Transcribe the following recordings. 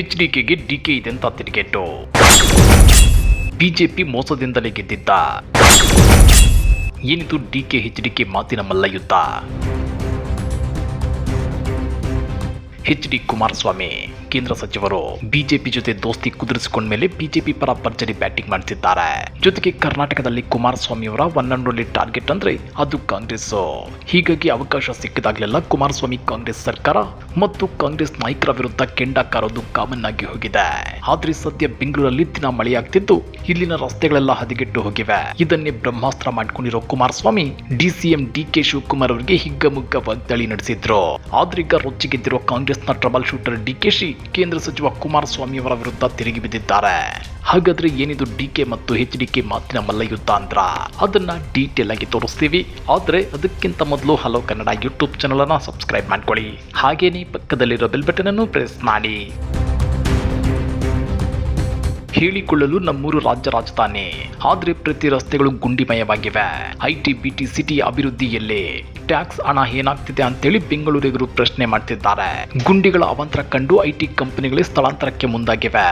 H DK DK ಇದೆಂತ ತಿರುಗೇಟು. BJP ಮೋಸದಿಂದಲೇ ಗೆದ್ದಿದ್ದ. ಏನಿದು ಡಿಕೆ ಎಚ್ಡಿಕೆ ಮಾತಿನ ಮಲ್ಲಯುದ್ಧ? H D Kumaraswamy. ಕೇಂದ್ರ ಸಚಿವರು ಬಿಜೆಪಿ ಜೊತೆ ದೋಸ್ತಿ ಕುದುರಿಸಿಕೊಂಡ ಮೇಲೆ ಬಿಜೆಪಿ ಪರ ಭರ್ಜರಿ ಬ್ಯಾಟಿಂಗ್ ಮಾಡ್ತಿದ್ದಾರೆ. ಜೊತೆಗೆ ಕರ್ನಾಟಕದಲ್ಲಿ ಕುಮಾರಸ್ವಾಮಿ ಅವರ ಒನ್ ಟಾರ್ಗೆಟ್ ಅಂದ್ರೆ ಅದು ಕಾಂಗ್ರೆಸ್. ಹೀಗಾಗಿ ಅವಕಾಶ ಸಿಕ್ಕಿದಾಗಲೆಲ್ಲ ಕುಮಾರಸ್ವಾಮಿ ಕಾಂಗ್ರೆಸ್ ಸರ್ಕಾರ ಮತ್ತು ಕಾಂಗ್ರೆಸ್ ನಾಯಕರ ವಿರುದ್ಧ ಕೆಂಡ ಕಾರೋದು ಕಾಮನ್ ಆಗಿ ಹೋಗಿದೆ. ಆದ್ರೆ ಸದ್ಯ ಬೆಂಗಳೂರಲ್ಲಿ ದಿನ ಮಳೆಯಾಗ್ತಿದ್ದು ಇಲ್ಲಿನ ರಸ್ತೆಗಳೆಲ್ಲ ಹದಗೆಟ್ಟು ಹೋಗಿವೆ. ಇದನ್ನೇ ಬ್ರಹ್ಮಾಸ್ತ್ರ ಮಾಡ್ಕೊಂಡಿರೋ Kumaraswamy DCM D K Shivakumar ಅವರಿಗೆ ಹಿಗ್ಗಮುಗ್ಗ ವಾಗ್ದಾಳಿ ನಡೆಸಿದ್ರು. ಆದ್ರೀಗ ರೊಚ್ಚಿಗೆದ್ದಿರೋ ಕಾಂಗ್ರೆಸ್ನ ಟ್ರಬಲ್ ಶೂಟರ್ ಡಿಕೆಶಿ ಕೇಂದ್ರ ಸಚಿವ ಕುಮಾರಸ್ವಾಮಿ ಅವರ ವಿರುದ್ಧ ತಿರುಗಿ ಬಿದ್ದಿದ್ದಾರೆ. ಹಾಗಾದ್ರೆ ಏನಿದು ಡಿ ಕೆ ಮತ್ತು ಎಚ್ ಡಿಕೆ ಮಾತಿನ ಮಲ್ಲಯುದ್ಧ ಅಂದ್ರ? ಅದನ್ನ ಡೀಟೇಲ್ ಆಗಿ ತೋರಿಸ್ತೀವಿ. ಆದ್ರೆ ಅದಕ್ಕಿಂತ ಮೊದಲು ಹಲೋ ಕನ್ನಡ ಯೂಟ್ಯೂಬ್ ಚಾನಲ್ ಅನ್ನ ಸಬ್ಸ್ಕ್ರೈಬ್ ಮಾಡ್ಕೊಳ್ಳಿ. ಹಾಗೇನೆ ಪಕ್ಕದಲ್ಲಿರೋ ಬೆಲ್ ಬಟನ್ ಅನ್ನು ಪ್ರೆಸ್ ಮಾಡಿ. ಹೇಳಿಕೊಳ್ಳಲು ನಮ್ಮೂರು ರಾಜ್ಯ ರಾಜಧಾನಿ. ಆದ್ರೆ ಪ್ರತಿ ರಸ್ತೆಗಳು ಗುಂಡಿಮಯವಾಗಿವೆ. ಐಟಿ ಬಿಟಿ ಸಿಟಿ ಅಭಿವೃದ್ಧಿಯಲ್ಲಿ ಟ್ಯಾಕ್ಸ್ ಹಣ ಏನಾಗ್ತಿದೆ ಅಂತೇಳಿ ಬೆಂಗಳೂರಿಗರು ಪ್ರಶ್ನೆ ಮಾಡ್ತಿದ್ದಾರೆ. ಗುಂಡಿಗಳ ಅವಾಂತರ ಕಂಡು ಐಟಿ ಕಂಪನಿಗಳೇ ಸ್ಥಳಾಂತರಕ್ಕೆ ಮುಂದಾಗಿವೆ.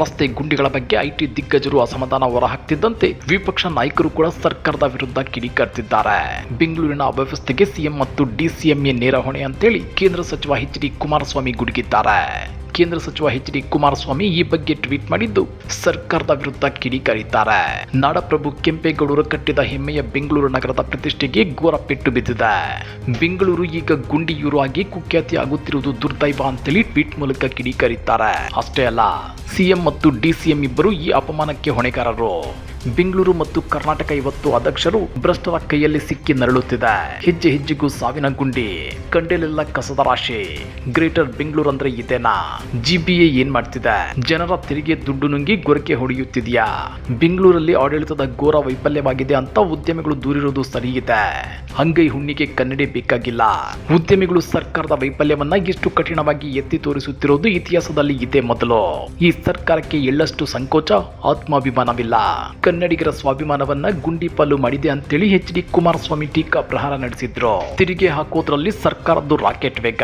ರಸ್ತೆ ಗುಂಡಿಗಳ ಬಗ್ಗೆ ಐಟಿ ದಿಗ್ಗಜರು ಅಸಮಾಧಾನ ಹೊರಹಾಕ್ತಿದ್ದಂತೆ ವಿಪಕ್ಷ ನಾಯಕರು ಕೂಡ ಸರ್ಕಾರದ ವಿರುದ್ಧ ಕಿಡಿಕಾರ್ತಿದ್ದಾರೆ. ಬೆಂಗಳೂರಿನ ಅವ್ಯವಸ್ಥೆಗೆ ಸಿಎಂ ಮತ್ತು ಡಿಸಿಎಂಎ ನೇರ ಹೊಣೆ ಅಂತೇಳಿ ಕೇಂದ್ರ ಸಚಿವ ಎಚ್ ಡಿ ಕುಮಾರಸ್ವಾಮಿ ಗುಡುಗಿದ್ದಾರೆ. ಕೇಂದ್ರ ಸಚಿವ ಎಚ್ ಡಿ ಕುಮಾರಸ್ವಾಮಿ ಈ ಬಗ್ಗೆ ಟ್ವೀಟ್ ಮಾಡಿದ್ದು. ಸರ್ಕಾರದ ವಿರುದ್ಧ ಕಿಡಿಕಾರಿದ್ದಾರೆ. ನಾಡಪ್ರಭು ಕೆಂಪೇಗೌಡರು ಕಟ್ಟಿದ ಹೆಮ್ಮೆಯ ಬೆಂಗಳೂರು ನಗರದ ಪ್ರತಿಷ್ಠೆಗೆ ಘೋರ ಪೆಟ್ಟು ಬಿದ್ದಿದೆ. ಬೆಂಗಳೂರು ಈಗ ಗುಂಡಿಯೂರು ಆಗಿ ಕುಖ್ಯಾತಿ ಆಗುತ್ತಿರುವುದು ದುರ್ದೈವ ಅಂತೇಳಿ ಟ್ವೀಟ್ ಮೂಲಕ ಕಿಡಿಕಾರಿದ್ದಾರೆ. ಅಷ್ಟೇ ಅಲ್ಲ, ಸಿಎಂ ಮತ್ತು ಡಿಸಿಎಂ ಇಬ್ಬರು ಈ ಅಪಮಾನಕ್ಕೆ ಹೊಣೆಗಾರರು. ಬೆಂಗಳೂರು ಮತ್ತು ಕರ್ನಾಟಕ ಇವತ್ತು ಅಧ್ಯಕ್ಷರು ಭ್ರಷ್ಟರ ಕೈಯಲ್ಲಿ ಸಿಕ್ಕಿ ನರಳುತ್ತಿದೆ. ಹೆಜ್ಜೆ ಹೆಜ್ಜೆಗೂ ಸಾವಿನ ಗುಂಡಿ, ಕಂಡೆಲೆಲ್ಲ ಕಸದ ರಾಶಿ. ಗ್ರೇಟರ್ ಬೆಂಗಳೂರು ಅಂದ್ರೆ ಇದೇನಾ? ಜಿಬಿಎ ಏನ್ ಮಾಡ್ತಿದೆ? ಜನರ ತೆರಿಗೆ ದುಡ್ಡು ನುಂಗಿ ಗೊರಕೆ ಹೊಡೆಯುತ್ತಿದೆಯಾ? ಬೆಂಗಳೂರಲ್ಲಿ ಆಡಳಿತದ ಘೋರ ವೈಫಲ್ಯವಾಗಿದೆ ಅಂತ ಉದ್ಯಮಿಗಳು ದೂರಿರುವುದು ಸರಿಯಿದೆ. ಅಂಗೈ ಹುಣ್ಣಿಗೆ ಕನ್ನಡಿ ಬೇಕಾಗಿಲ್ಲ. ಉದ್ಯಮಿಗಳು ಸರ್ಕಾರದ ವೈಫಲ್ಯವನ್ನ ಎಷ್ಟು ಕಠಿಣವಾಗಿ ಎತ್ತಿ ತೋರಿಸುತ್ತಿರುವುದು ಇತಿಹಾಸದಲ್ಲಿ ಇದೆ ಮೊದಲು. ಈ ಸರ್ಕಾರಕ್ಕೆ ಎಳ್ಳಷ್ಟು ಸಂಕೋಚ, ಆತ್ಮಾಭಿಮಾನವಿಲ್ಲ. ಕನ್ನಡಿಗರ ಸ್ವಾಭಿಮಾನವನ್ನ ಗುಂಡಿ ಪಾಲು ಮಾಡಿದೆ ಅಂತೇಳಿ ಎಚ್ ಡಿ ಕುಮಾರಸ್ವಾಮಿ ಟೀಕಾ ಪ್ರಹಾರ ನಡೆಸಿದ್ರು. ತೆರಿಗೆ ಹಾಕೋದ್ರಲ್ಲಿ ಸರ್ಕಾರದ್ದು ರಾಕೆಟ್ ವೇಗ.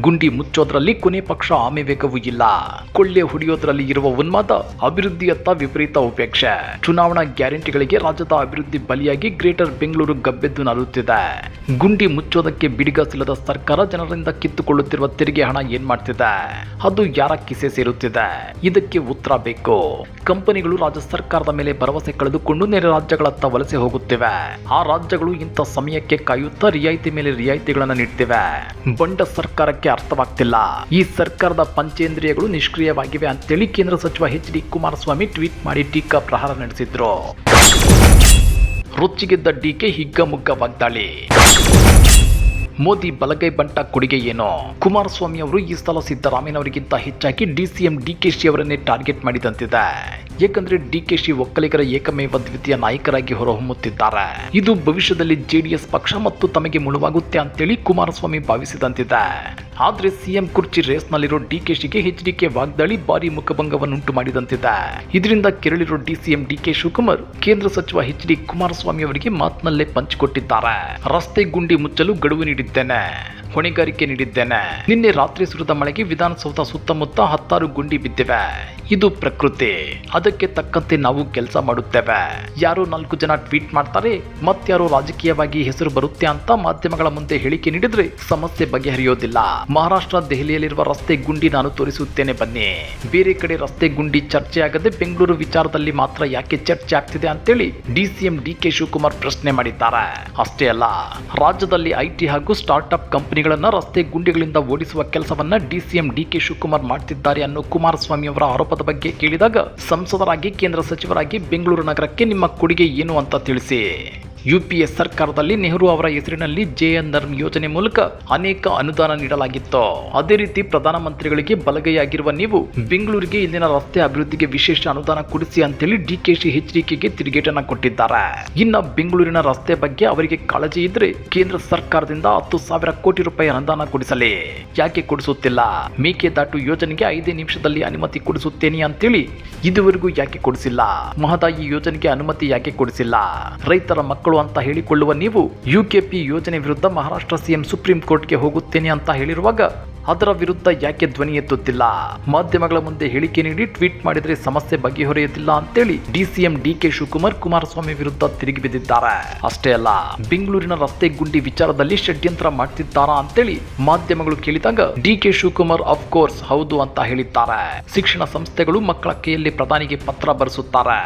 ಗುಂಡಿ ಮುಚ್ಚೋದ್ರಲ್ಲಿ ಕೊನೆ ಪಕ್ಷ ಆಮೆ ವೇಗವೂ ಇಲ್ಲ. ಕೊಳ್ಳೆ ಹೊಡೆಯೋದ್ರಲ್ಲಿ ಇರುವ ಉನ್ಮಾದ ಅಭಿವೃದ್ಧಿಯತ್ತ ವಿಪರೀತ ಉಪೇಕ್ಷೆ. ಚುನಾವಣಾ ಗ್ಯಾರಂಟಿಗಳಿಗೆ ರಾಜ್ಯದ ಅಭಿವೃದ್ಧಿ ಬಲಿಯಾಗಿ ಗ್ರೇಟರ್ ಬೆಂಗಳೂರು ಗಬ್ಬೆದ್ದು ನಲುತ್ತಿದೆ. ಗುಂಡಿ ಮುಚ್ಚೋದಕ್ಕೆ ಬಿಡಿಗಾಸಿಲ್ಲದ ಸರ್ಕಾರ ಜನರಿಂದ ಕಿತ್ತುಕೊಳ್ಳುತ್ತಿರುವ ತೆರಿಗೆ ಹಣ ಏನ್ ಮಾಡ್ತಿದೆ? ಅದು ಯಾರ ಕಿಸೆ ಸೇರುತ್ತಿದೆ? ಇದಕ್ಕೆ ಉತ್ತರ ಬೇಕು. ಕಂಪನಿಗಳು ರಾಜ್ಯ ಸರ್ಕಾರದ ಮೇಲೆ ಭರವಸೆ ಕಳೆದುಕೊಂಡು ನೆರೆ ರಾಜ್ಯಗಳತ್ತ ವಲಸೆ ಹೋಗುತ್ತಿವೆ. ಆ ರಾಜ್ಯಗಳು ಇಂಥ ಸಮಯಕ್ಕೆ ಕಾಯುತ್ತಾ ರಿಯಾಯಿತಿ ಮೇಲೆ ರಿಯಾಯಿತಿಗಳನ್ನು ನೀಡ್ತಿವೆ. ಬಂಡ ಸರ್ಕಾರಕ್ಕೆ ಅರ್ಥವಾಗ್ತಿಲ್ಲ. ಈ ಸರ್ಕಾರದ ಪಂಚೇಂದ್ರಿಯಗಳು ನಿಷ್ಕ್ರಿಯವಾಗಿವೆ ಅಂತೇಳಿ ಕೇಂದ್ರ ಸಚಿವ ಎಚ್ ಡಿ ಕುಮಾರಸ್ವಾಮಿ ಟ್ವೀಟ್ ಮಾಡಿ ಟೀಕಾ ಪ್ರಹಾರ ನಡೆಸಿದ್ರು. ರೊಚ್ಚಿಗೆದ್ದ ಡಿಕೆ ಹಿಗ್ಗಮುಗ್ಗ ವಾಗ್ದಾಳಿ. ಮೋದಿ ಬಲಗೈ ಬಂಟ ಕೊಡುಗೆ ಏನೋ? ಕುಮಾರಸ್ವಾಮಿ ಅವರು ಈ ಸಲ ಸಿದ್ದರಾಮಯ್ಯನವರಿಗಿಂತ ಹೆಚ್ಚಾಗಿ ಡಿಸಿಎಂ ಡಿಕೆಶಿ ಅವರನ್ನೇ ಟಾರ್ಗೆಟ್ ಮಾಡಿದಂತಿದೆ. ಏಕೆಂದ್ರೆ ಶಿ ಒಕ್ಕಲಿಗರ ಏಕಮೇವ ದ್ವಿತೀಯ ನಾಯಕರಾಗಿ ಹೊರಹೊಮ್ಮುತ್ತಿದ್ದಾರೆ. ಇದು ಭವಿಷ್ಯದಲ್ಲಿ ಜೆಡಿಎಸ್ ಪಕ್ಷ ಮತ್ತು ತಮಗೆ ಮುಳುವಾಗುತ್ತೆ ಅಂತೇಳಿ ಕುಮಾರಸ್ವಾಮಿ ಭಾವಿಸಿದಂತಿದೆ. ಆದ್ರೆ ಸಿಎಂ ಕುರ್ಚಿ ರೇಸ್ನಲ್ಲಿರೋ ಡಿಕೆಶಿಗೆ ಎಚ್ ಡಿಕೆ ವಾಗ್ದಾಳಿ ಭಾರಿ ಮುಖಭಂಗವನ್ನುಂಟು ಮಾಡಿದಂತಿದೆ. ಇದರಿಂದ ಕೆರಳಿರೋ ಡಿಸಿಎಂ ಡಿಕೆ ಶಿವಕುಮಾರ್, ಕೇಂದ್ರ ಸಚಿವ ಎಚ್ ಡಿ ಕುಮಾರಸ್ವಾಮಿ ಅವರಿಗೆ ಮಾತಿನಲ್ಲೇ ಪಂಚಿಕೊಟ್ಟಿದ್ದಾರೆ ರಸ್ತೆ ಗುಂಡಿ ಮುಚ್ಚಲು ಗಡುವು ನೀಡಿದ್ದೇನೆ. ಹೊಣೆಗಾರಿಕೆ ನೀಡಿದ್ದೇನೆ. ನಿನ್ನೆ ರಾತ್ರಿ ಸುರಿದ ಮಳೆಗೆ ವಿಧಾನಸೌಧ ಸುತ್ತಮುತ್ತ ಹತ್ತಾರು ಗುಂಡಿ ಬಿದ್ದಿವೆ. ಇದು ಪ್ರಕೃತಿ. ಅದಕ್ಕೆ ತಕ್ಕಂತೆ ನಾವು ಕೆಲಸ ಮಾಡುತ್ತೇವೆ. ಯಾರು ನಾಲ್ಕು ಜನ ಟ್ವೀಟ್ ಮಾಡ್ತಾರೆ ಮತ್ತಾರು ರಾಜಕೀಯವಾಗಿ ಹೆಸರು ಬರುತ್ತೆ ಅಂತ ಮಾಧ್ಯಮಗಳ ಮುಂದೆ ಹೇಳಿಕೆ ನೀಡಿದ್ರೆ ಸಮಸ್ಯೆ ಬಗೆಹರಿಯೋದಿಲ್ಲ. ಮಹಾರಾಷ್ಟ್ರ ದೆಹಲಿಯಲ್ಲಿರುವ ರಸ್ತೆ ಗುಂಡಿ ನಾನು ತೋರಿಸುತ್ತೇನೆ ಬನ್ನಿ. ಬೇರೆ ಕಡೆ ರಸ್ತೆ ಗುಂಡಿ ಚರ್ಚೆ ಆಗದೆ ಬೆಂಗಳೂರು ವಿಚಾರದಲ್ಲಿ ಮಾತ್ರ ಯಾಕೆ ಚರ್ಚೆ ಆಗ್ತಿದೆ ಅಂತೇಳಿ ಡಿಸಿಎಂ ಡಿ ಕೆ ಶಿವಕುಮಾರ್ ಪ್ರಶ್ನೆ ಮಾಡಿದ್ದಾರೆ. ಅಷ್ಟೇ ಅಲ್ಲ, ರಾಜ್ಯದಲ್ಲಿ ಐಟಿ ಹಾಗೂ ಸ್ಟಾರ್ಟ್ಅಪ್ ಕಂಪನಿಗಳನ್ನ ರಸ್ತೆ ಗುಂಡಿಗಳಿಂದ ಓಡಿಸುವ ಕೆಲಸವನ್ನ ಡಿ ಕೆ ಶಿವಕುಮಾರ್ ಮಾಡ್ತಿದ್ದಾರೆ ಅನ್ನೋ ಕುಮಾರಸ್ವಾಮಿ ಅವರ ಆರೋಪದ ಬಗ್ಗೆ ಕೇಳಿದಾಗ ಸಂಸದರಾಗಿ ಕೇಂದ್ರ ಸಚಿವರಾಗಿ ಬೆಂಗಳೂರು ನಗರಕ್ಕೆ ನಿಮ್ಮ ಕೊಡುಗೆ ಏನು ಅಂತ ತಿಳಿಸಿ. ಯುಪಿಎ ಸರ್ಕಾರದಲ್ಲಿ ನೆಹರು ಅವರ ಹೆಸರಿನಲ್ಲಿ ಜೆಎನ್ ಧರ್ಮ್ ಯೋಜನೆ ಮೂಲಕ ಅನೇಕ ಅನುದಾನ ನೀಡಲಾಗಿತ್ತು. ಅದೇ ರೀತಿ ಪ್ರಧಾನಮಂತ್ರಿಗಳಿಗೆ ಬಲಗೈಯಾಗಿರುವ ನೀವು ಬೆಂಗಳೂರಿಗೆ ಇಲ್ಲಿನ ರಸ್ತೆ ಅಭಿವೃದ್ಧಿಗೆ ವಿಶೇಷ ಅನುದಾನ ಕೊಡಿಸಿ ಅಂತೇಳಿ ಡಿಕೆಶಿ ಎಚ್ಡಿಕೆಗೆ ತಿರುಗೇಟನ್ನ ಕೊಟ್ಟಿದ್ದಾರೆ. ಇನ್ನ ಬೆಂಗಳೂರಿನ ರಸ್ತೆ ಬಗ್ಗೆ ಅವರಿಗೆ ಕಾಳಜಿ ಇದ್ರೆ ಕೇಂದ್ರ ಸರ್ಕಾರದಿಂದ ಹತ್ತು ಸಾವಿರ ಕೋಟಿ ರೂಪಾಯಿ ಅನುದಾನ ಕೊಡಿಸಲಿ. ಯಾಕೆ ಕೊಡಿಸುತ್ತಿಲ್ಲ? ಮೇಕೆದಾಟು ಯೋಜನೆಗೆ ಐದೇ ನಿಮಿಷದಲ್ಲಿ ಅನುಮತಿ ಕೊಡಿಸುತ್ತೇನೆ ಅಂತೇಳಿ ಇದುವರೆಗೂ ಯಾಕೆ ಕೊಡಿಸಿಲ್ಲ? ಮಹದಾಯಿ ಯೋಜನೆಗೆ ಅನುಮತಿ ಯಾಕೆ ಕೊಡಿಸಿಲ್ಲ? ರೈತರ ಮಕ್ಕಳು ಅಂತ ಹೇಳಿಕೊಳ್ಳುವ ನೀವು ಯುಕೆಪಿ ಯೋಜನೆ ವಿರುದ್ಧ ಮಹಾರಾಷ್ಟ್ರ ಸಿಎಂ ಸುಪ್ರೀಂ ಕೋರ್ಟ್ಗೆ ಹೋಗುತ್ತೇನೆ ಅಂತ ಹೇಳಿರುವಾಗ ಅದರ ವಿರುದ್ಧ ಯಾಕೆ ಧ್ವನಿ ಎತ್ತುತ್ತಿಲ್ಲ? ಮಾಧ್ಯಮಗಳ ಮುಂದೆ ಹೇಳಿಕೆ ನೀಡಿ, ಟ್ವೀಟ್ ಮಾಡಿದರೆ ಸಮಸ್ಯೆ ಬಗೆಹರಿಯುತ್ತಿಲ್ಲ ಅಂತೇಳಿ ಡಿಸಿಎಂ ಡಿಕೆ ಶಿವಕುಮಾರ್ ಕುಮಾರಸ್ವಾಮಿ ವಿರುದ್ಧ ತಿರುಗಿ ಬಿದ್ದಿದ್ದಾರೆ. ಅಷ್ಟೇ ಅಲ್ಲ, ಬೆಂಗಳೂರಿನ ರಸ್ತೆ ಗುಂಡಿ ವಿಚಾರದಲ್ಲಿ ಷಡ್ಯಂತ್ರ ಮಾಡ್ತಿದ್ದಾರಾ ಅಂತೇಳಿ ಮಾಧ್ಯಮಗಳು ಕೇಳಿದಾಗ ಡಿಕೆ ಶಿವಕುಮಾರ್ ಅಫ್ ಕೋರ್ಸ್ ಹೌದು ಅಂತ ಹೇಳಿದ್ದಾರೆ. ಶಿಕ್ಷಣ ಸಂಸ್ಥೆಗಳು ಮಕ್ಕಳ ಕೈಯಲ್ಲಿ ಪ್ರಧಾನಿಗೆ ಪತ್ರ ಬರೆಸುತ್ತಾರೆ.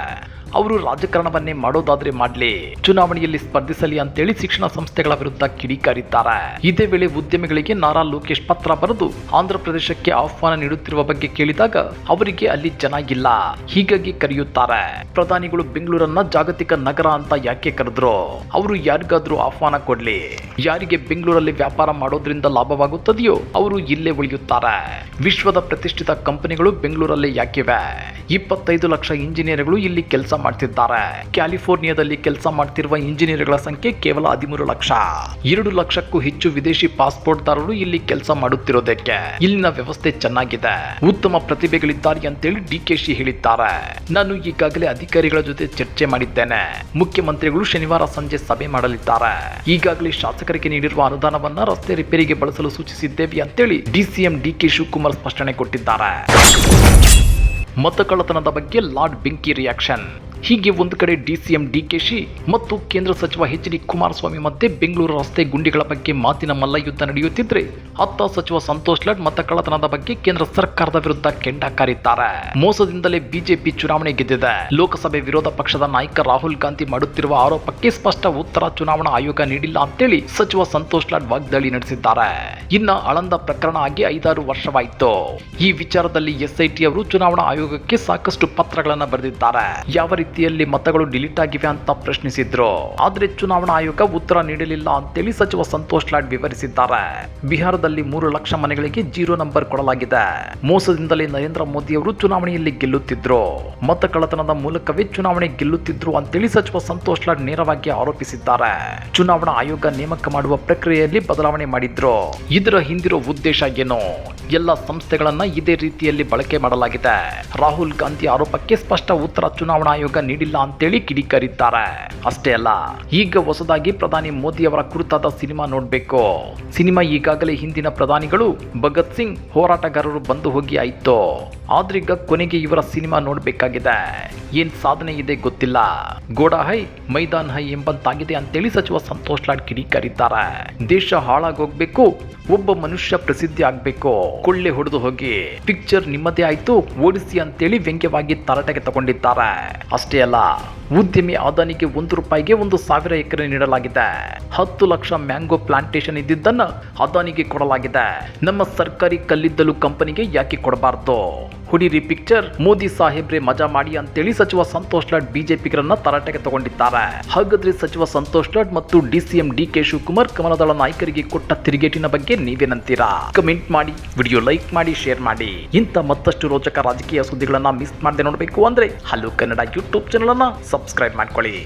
ಅವರು ರಾಜಕಾರಣವನ್ನೇ ಮಾಡೋದಾದ್ರೆ ಮಾಡ್ಲಿ. ಚುನಾವಣೆಯಲ್ಲಿ ಸ್ಪರ್ಧಿಸಲಿ ಅಂತೇಳಿ ಶಿಕ್ಷಣ ಸಂಸ್ಥೆಗಳ ವಿರುದ್ಧ ಕಿಡಿಕಾರಿದ್ದಾರೆ. ಇದೇ ವೇಳೆ ಉದ್ಯಮಿಗಳಿಗೆ ನಾರಾ ಲೋಕೇಶ್ ಪತ್ರ ಬರೆದು ಆಂಧ್ರ ಪ್ರದೇಶಕ್ಕೆ ಆಹ್ವಾನ ನೀಡುತ್ತಿರುವ ಬಗ್ಗೆ ಕೇಳಿದಾಗ ಅವರಿಗೆ ಅಲ್ಲಿ ಜನ ಇಲ್ಲ. ಹೀಗಾಗಿ ಕರೆಯುತ್ತಾರೆ. ಪ್ರಧಾನಿಗಳು ಬೆಂಗಳೂರನ್ನ ಜಾಗತಿಕ ನಗರ ಅಂತ ಯಾಕೆ ಕರೆದ್ರು? ಅವರು ಯಾರಿಗಾದ್ರೂ ಆಹ್ವಾನ ಕೊಡ್ಲಿ. ಯಾರಿಗೆ ಬೆಂಗಳೂರಲ್ಲಿ ವ್ಯಾಪಾರ ಮಾಡೋದ್ರಿಂದ ಲಾಭವಾಗುತ್ತದೆಯೋ ಅವರು ಇಲ್ಲೇ ಉಳಿಯುತ್ತಾರೆ. ವಿಶ್ವದ ಪ್ರತಿಷ್ಠಿತ ಕಂಪನಿಗಳು ಬೆಂಗಳೂರಲ್ಲಿ ಯಾಕಿವೆ? ಇಪ್ಪತ್ತೈದು ಲಕ್ಷ ಇಂಜಿನಿಯರ್ಗಳು ಇಲ್ಲಿ ಕೆಲಸ ಮಾಡ್ತಿದ್ದಾರೆ ಕ್ಯಾಲಿಫೋರ್ನಿಯಾದಲ್ಲಿ ಕೆಲಸ ಮಾಡ್ತಿರುವ ಇಂಜಿನಿಯರ್ಗಳ ಸಂಖ್ಯೆ ಕೇವಲ ಹದಿಮೂರು ಲಕ್ಷ. ಎರಡು ಲಕ್ಷಕ್ಕೂ ಹೆಚ್ಚು ವಿದೇಶಿ ಪಾಸ್ಪೋರ್ಟ್ದಾರರು ಇಲ್ಲಿ ಕೆಲಸ ಮಾಡುತ್ತಿರೋದಕ್ಕೆ. ಇಲ್ಲಿನ ವ್ಯವಸ್ಥೆ ಚೆನ್ನಾಗಿದೆ. ಉತ್ತಮ ಪ್ರತಿಭೆಗಳಿದ್ದಾರೆ ಅಂತೇಳಿ ಡಿಕೆಶಿ ಹೇಳಿದ್ದಾರೆ. ನಾನು ಈಗಾಗಲೇ ಅಧಿಕಾರಿಗಳ ಜೊತೆ ಚರ್ಚೆ ಮಾಡಿದ್ದೇನೆ. ಮುಖ್ಯಮಂತ್ರಿಗಳು ಶನಿವಾರ ಸಂಜೆ ಸಭೆ ಮಾಡಲಿದ್ದಾರೆ. ಈಗಾಗಲೇ ಶಾಸಕರಿಗೆ ನೀಡಿರುವ ಅನುದಾನವನ್ನ ರಸ್ತೆ ರಿಪೇರಿಗೆ ಬಳಸಲು ಸೂಚಿಸಿದ್ದೇವೆ ಅಂತೇಳಿ ಡಿಸಿಎಂ ಡಿಕೆ ಶಿವಕುಮಾರ್ ಸ್ಪಷ್ಟನೆ ಕೊಟ್ಟಿದ್ದಾರೆ. ಮತಕಳ್ಳತನದ ಬಗ್ಗೆ ಲಾರ್ಡ್ ಬಿಂಕಿ ರಿಯಾಕ್ಷನ್. ಹೀಗೆ ಒಂದು ಕಡೆ ಡಿಸಿಎಂ ಡಿಕೆಶಿ ಮತ್ತು ಕೇಂದ್ರ ಸಚಿವ ಎಚ್ ಡಿ ಕುಮಾರಸ್ವಾಮಿ ಮಧ್ಯೆ ಬೆಂಗಳೂರು ರಸ್ತೆ ಗುಂಡಿಗಳ ಬಗ್ಗೆ ಮಾತಿನ ಮಲ್ಲಯುದ್ಧ ನಡೆಯುತ್ತಿದ್ರೆ ಅತ್ತ ಸಚಿವ ಸಂತೋಷ್ ಲಾಡ್ ಮತ ಕಳ್ಳತನದ ಬಗ್ಗೆ ಕೇಂದ್ರ ಸರ್ಕಾರದ ವಿರುದ್ಧ ಕೆಂಡ ಕಾರಿದ್ದಾರೆ. ಮೋಸದಿಂದಲೇ ಬಿಜೆಪಿ ಚುನಾವಣೆ ಗೆದ್ದಿದೆ. ಲೋಕಸಭೆ ವಿರೋಧ ಪಕ್ಷದ ನಾಯಕ ರಾಹುಲ್ ಗಾಂಧಿ ಮಾಡುತ್ತಿರುವ ಆರೋಪಕ್ಕೆ ಸ್ಪಷ್ಟ ಉತ್ತರ ಚುನಾವಣಾ ಆಯೋಗ ನೀಡಿಲ್ಲ ಅಂತೇಳಿ ಸಚಿವ ಸಂತೋಷ್ ಲಾಡ್ ವಾಗ್ದಾಳಿ ನಡೆಸಿದ್ದಾರೆ. ಇನ್ನ ಅಳಂದ ಪ್ರಕರಣ ಆಗಿ ಐದಾರು ವರ್ಷವಾಯಿತು. ಈ ವಿಚಾರದಲ್ಲಿ ಎಸ್ಐಟಿ ಅವರು ಚುನಾವಣಾ ಆಯೋಗಕ್ಕೆ ಸಾಕಷ್ಟು ಪತ್ರಗಳನ್ನು ಬರೆದಿದ್ದಾರೆ. ಯಾವ ರೀತಿಯಲ್ಲಿ ಮತಗಳು ಡಿಲೀಟ್ ಆಗಿವೆ ಅಂತ ಪ್ರಶ್ನಿಸಿದ್ರು. ಆದ್ರೆ ಚುನಾವಣಾ ಆಯೋಗ ಉತ್ತರ ನೀಡಲಿಲ್ಲ ಅಂತೇಳಿ ಸಚಿವ ಸಂತೋಷ್ ಲಾಡ್ ವಿವರಿಸಿದ್ದಾರೆ. ಬಿಹಾರದಲ್ಲಿ ಮೂರು ಲಕ್ಷ ಮನೆಗಳಿಗೆ ಜೀರೋ ನಂಬರ್ ಕೊಡಲಾಗಿದೆ. ಮೋಸದಿಂದಲೇ ನರೇಂದ್ರ ಮೋದಿ ಅವರು ಚುನಾವಣೆಯಲ್ಲಿ ಗೆಲ್ಲುತ್ತಿದ್ರು. ಮತ ಕಳ್ಳತನದ ಮೂಲಕವೇ ಚುನಾವಣೆ ಗೆಲ್ಲುತ್ತಿದ್ರು ಅಂತೇಳಿ ಸಚಿವ ಸಂತೋಷ್ ಲಾಡ್ ನೇರವಾಗಿ ಆರೋಪಿಸಿದ್ದಾರೆ. ಚುನಾವಣಾ ಆಯೋಗ ನೇಮಕ ಮಾಡುವ ಪ್ರಕ್ರಿಯೆಯಲ್ಲಿ ಬದಲಾವಣೆ ಮಾಡಿದ್ರು. ಇದರ ಹಿಂದಿರೋ ಉದ್ದೇಶ ಏನು? ಎಲ್ಲ ಸಂಸ್ಥೆಗಳನ್ನ ಇದೇ ರೀತಿಯಲ್ಲಿ ಬಳಕೆ ಮಾಡಲಾಗಿದೆ. ರಾಹುಲ್ ಗಾಂಧಿ ಆರೋಪಕ್ಕೆ ಸ್ಪಷ್ಟ ಉತ್ತರ ಚುನಾವಣಾ ಆಯೋಗ ನೀಡಿಲ್ಲ ಅಂತೇಳಿ ಕಿಡಿಕಾರಿದ್ದಾರೆ. ಅಷ್ಟೇ ಅಲ್ಲ, ಈಗ ಹೊಸದಾಗಿ ಪ್ರಧಾನಿ ಮೋದಿ ಅವರ ಕುರಿತಾದ ಸಿನಿಮಾ ನೋಡ್ಬೇಕು. ಸಿನಿಮಾ ಈಗಾಗಲೇ ಹಿಂದಿನ ಪ್ರಧಾನಿಗಳು ಭಗತ್ ಸಿಂಗ್ ಹೋರಾಟಗಾರರು ಬಂದು ಹೋಗಿ ಆಯ್ತು. ಆದ್ರೀಗ ಕೊನೆಗೆ ಇವರ ಸಿನಿಮಾ ನೋಡ್ಬೇಕಾಗಿದೆ. ಏನ್ ಸಾಧನೆ ಇದೆ ಗೊತ್ತಿಲ್ಲ. ಗೋಡಾ ಹೈ, ಮೈದಾನ್ ಹೈ ಎಂಬಂತಾಗಿದೆ ಅಂತೇಳಿ ಸಚಿವ ಸಂತೋಷ್ ಲಾಡ್ ಕಿಡಿಕಾರಿದ್ದಾರೆ. ದೇಶ ಹಾಳಾಗೋಗ್ಬೇಕು, ಒಬ್ಬ ಮನುಷ್ಯ ಪ್ರಸಿದ್ಧಿ ಆಗ್ಬೇಕು. ಕೊಳ್ಳೆ ಹೊಡೆದು ಹೋಗಿ, ಪಿಕ್ಚರ್ ನಿಮ್ಮದೇ ಆಯ್ತು, ಓಡಿಸಿ ಅಂತೇಳಿ ವ್ಯಂಗ್ಯವಾಗಿ ತರಾಟೆಗೆ ತಗೊಂಡಿದ್ದಾರೆ. ಅಷ್ಟೇ ಅಲ್ಲ, ಉದ್ಯಮಿ ಅದಾನಿಗೆ ಒಂದು ರೂಪಾಯಿಗೆ ಒಂದು ಸಾವಿರ ಎಕರೆ ನೀಡಲಾಗಿದೆ. ಹತ್ತು ಲಕ್ಷ ಮ್ಯಾಂಗೋ ಪ್ಲಾಂಟೇಶನ್ ಇದ್ದಿದ್ದನ್ನು ಅದಾನಿಗೆ ಕೊಡಲಾಗಿದೆ. ನಮ್ಮ ಸರ್ಕಾರಿ ಕಲ್ಲಿದ್ದಲು ಕಂಪನಿಗೆ ಯಾಕೆ ಕೊಡಬಾರ್ದು? ಹುಡಿರಿ ಪಿಕ್ಚರ್ ಮೋದಿ ಸಾಹೇಬ್ರೆ ಮಜಾ ಮಾಡಿ ಅಂತೇಳಿ ಸಚಿವ ಸಂತೋಷ್ ಲಾಡ್ ಬಿಜೆಪಿಗರನ್ನ ತರಾಟೆಗೆ ತಗೊಂಡಿದ್ದಾರೆ. ಹಾಗಾದ್ರೆ ಸಚಿವ ಸಂತೋಷ್ ಲಾಡ್ ಮತ್ತು ಡಿಸಿಎಂ ಡಿ ಕೆ ಶಿವಕುಮಾರ್ ಕಮಲದಳ ನಾಯಕರಿಗೆ ಕೊಟ್ಟ ತಿರುಗೇಟಿನ ಬಗ್ಗೆ ನೀವೇನಂತೀರಾ? ಕಮೆಂಟ್ ಮಾಡಿ ವಿಡಿಯೋ ಲೈಕ್ ಮಾಡಿ ಶೇರ್ ಮಾಡಿ. ಇಂಥ ಮತ್ತಷ್ಟು ರೋಚಕ ರಾಜಕೀಯ ಸುದ್ದಿಗಳನ್ನ ಮಿಸ್ ಮಾಡದೆ ನೋಡಬೇಕು ಅಂದ್ರೆ ಹಲೋ ಕನ್ನಡ ಯೂಟ್ಯೂಬ್ ಚಾನಲ್ ಅನ್ನ ಸಬ್ಸ್ಕ್ರೈಬ್ ಮಾಡ್ಕೊಳ್ಳಿ.